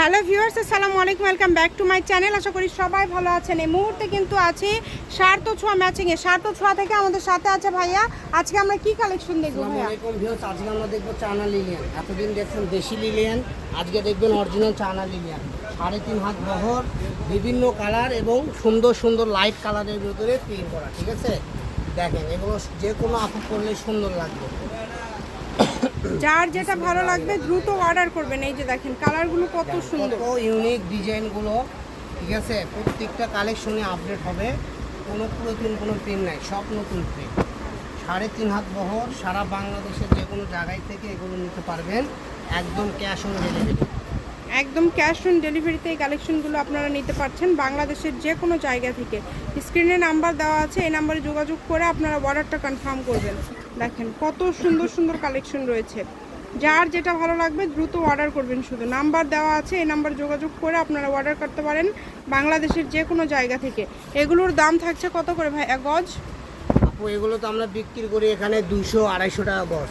Hello viewers আসসালামু আলাইকুম welcome back to my channel. আশা করি সবাই ভালো আছেন। এই মুহূর্তে কিন্তু আছি সার্থ ছোঁয়া ম্যাচিংয়ে। সার্থ ছোঁয়া থেকে আমাদের সাথে আছে ভাইয়া। আজকে আমরা কি কালেকশন দেখব আলাইকুম ভিউয়ার্স আজকে আমরা দেখব চায়না লিলিয়ান। এতদিন দেখছেন দেশি লিলিয়ান আজকে দেখবেন অরিজিনাল চায়না লিলিয়ান। সাড়ে তিন হাত বহর বিভিন্ন কালার এবং সুন্দর সুন্দর লাইট কালারের ভিতরে প্রিন্ট করা ঠিক আছে? দেখেন এগুলো যে কোনো আপু করলে সুন্দর লাগবে। যার যেটা ভালো লাগবে দ্রুত অর্ডার করবেন। এই যে দেখেন কালারগুলো কত সুন্দর। ইউনিক ডিজাইনগুলো। ঠিক আছে? প্রত্যেকটা কালেকশনে আপডেট হবে। কোনো পুরাতন কোনো প্রিন্ট নাই সব নতুন প্রিন্ট সাড়ে তিন হাত বহর সারা বাংলাদেশের যে কোনো জায়গায় থেকে এগুলো নিতে পারবেন। একদম ক্যাশ অন ডেলিভারি একদম ক্যাশ অন ডেলিভারিতে এই কালেকশনগুলো আপনারা নিতে পারছেন বাংলাদেশের যে কোনো জায়গা থেকে। স্ক্রিনে নাম্বার দেওয়া আছে, এই নাম্বারে যোগাযোগ করে আপনারা অর্ডারটা কনফার্ম করবেন। দেখেন কত সুন্দর সুন্দর কালেকশন রয়েছে। যার যেটা ভালো লাগবে দ্রুত অর্ডার করবেন শুধু। নাম্বার দেওয়া আছে, এই নাম্বার যোগাযোগ করে আপনারা অর্ডার করতে পারেন বাংলাদেশের যে কোনো জায়গা থেকে। এগুলোর দাম থাকছে কত করে ভাই? গজ? এগুলো তো আমরা বিক্রি করি এখানে দুশো আড়াইশো টাকা গজ।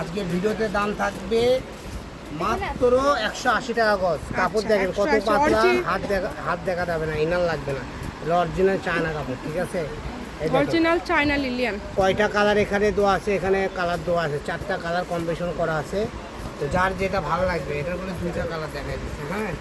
আজকের ভিডিওতে দাম থাকবে মাত্র একশো আশি টাকা গজ। কাপড় আচ্ছা, দেখেন কত পাতলা হাত দেখা হাত দেখা যাবে না ইনার লাগবে না। এটা অরিজিনাল চায়না কাপড় ঠিক আছে? Original China Lilian. কয়টা কালার এখানে দেওয়া আছে? এখানে কালার দেওয়া আছে চারটা কালার কম্বিনেশন করা আছে। তো যার যেটা ভালো লাগবে এটার করে দুইটা কালার দেখা দিচ্ছে হ্যাঁ?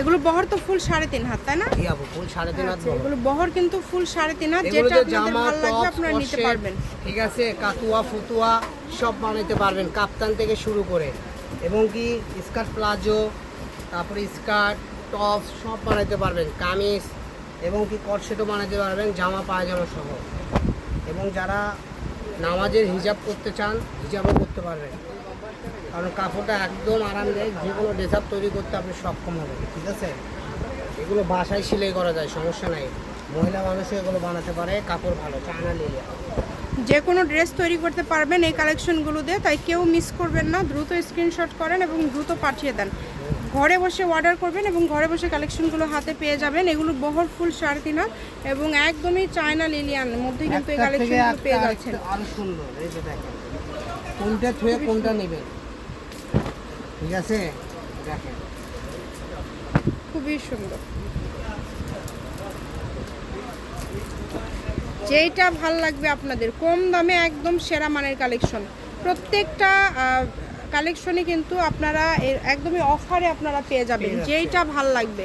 এগুলো বহর তো ফুল সাড়ে তিন হাত তাই না? ফুল সাড়ে তিন হাত আচ্ছা, এগুলো বহর কিন্তু ফুল সাড়ে তিন হাত যেটা আপনাদের ভালো লাগবে আপনারা নিতে পারবেন। ঠিক আছে? কাতুয়া ফুতুয়া সব বানাইতে পারবেন, কাপ্তান থেকে শুরু করে। এবং কি, স্কার্ট প্লাজো, তারপরে স্কার্ট টপ সব বানাইতে পারবেন, কামিজ, এবং কি কটসেটও বানাইতে পারবেন, জামা, পায়জামা সহ। এবং যারা নামাজের হিজাব করতে চান, হিজাবও করতে পারবেন। কারণ কাপড়টা একদম আরামদায়ক, যে কোনো ড্রেস তৈরি করতে আপনি সক্ষম হবেন, ঠিক আছে? এগুলো বাসায় সেলাই করা যায়, সমস্যা নাই। মহিলা মানুষও এগুলো বানাতে পারে, কাপড় ভালো, চায়না লিলিয়া যে কোনো ড্রেস তৈরি করতে পারবেন এই কালেকশনগুলো দিয়ে তাই কেউ মিস করবেন না। দ্রুত স্ক্রিনশট করেন এবং দ্রুত পাঠিয়ে দেন। ঘরে বসে অর্ডার করবেন এবং ঘরে বসে কালেকশনগুলো হাতে পেয়ে যাবেন। এগুলো বহর ফুল তিন হাত এবং একদমই চায়না লিলিয়ান মধ্যে কিন্তু এই কালেকশনগুলো পেয়ে যাচ্ছেন। আরও সুন্দর এই যে দেখেন। কোনটা থুয়ে কোনটা নেবেন? ঠিক আছে? দেখেন। খুবই সুন্দর। যেইটা ভালো লাগবে আপনাদের। কম দামে একদম সেরা মানের কালেকশন। প্রত্যেকটা কালেকশনে কিন্তু আপনারা একদমই অফারে আপনারা পেয়ে যাবেন। যেইটা ভালো লাগবে।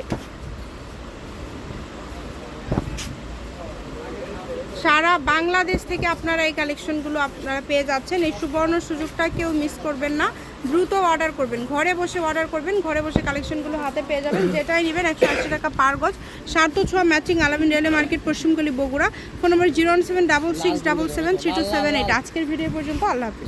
সারা বাংলাদেশ থেকে আপনারা এই কালেকশনগুলো আপনারা পেয়ে যাচ্ছেন। এই সুবর্ণ সুযোগটা কেউ মিস করবেন না। দ্রুত অর্ডার করবেন। ঘরে বসে অর্ডার করবেন। ঘরে বসে কালেকশনগুলো হাতে পেয়ে যাবেন। যেটাই নেবেন একশো আশি টাকা পার গজ। সার্থ ছোঁয়া matching Alamin railway market পশ্চিমগুলি Bogura. Phone number zero one seven double six double seven three two seven eight. আজকের ভিডিও পর্যন্ত আল্লাহ হাফিজ।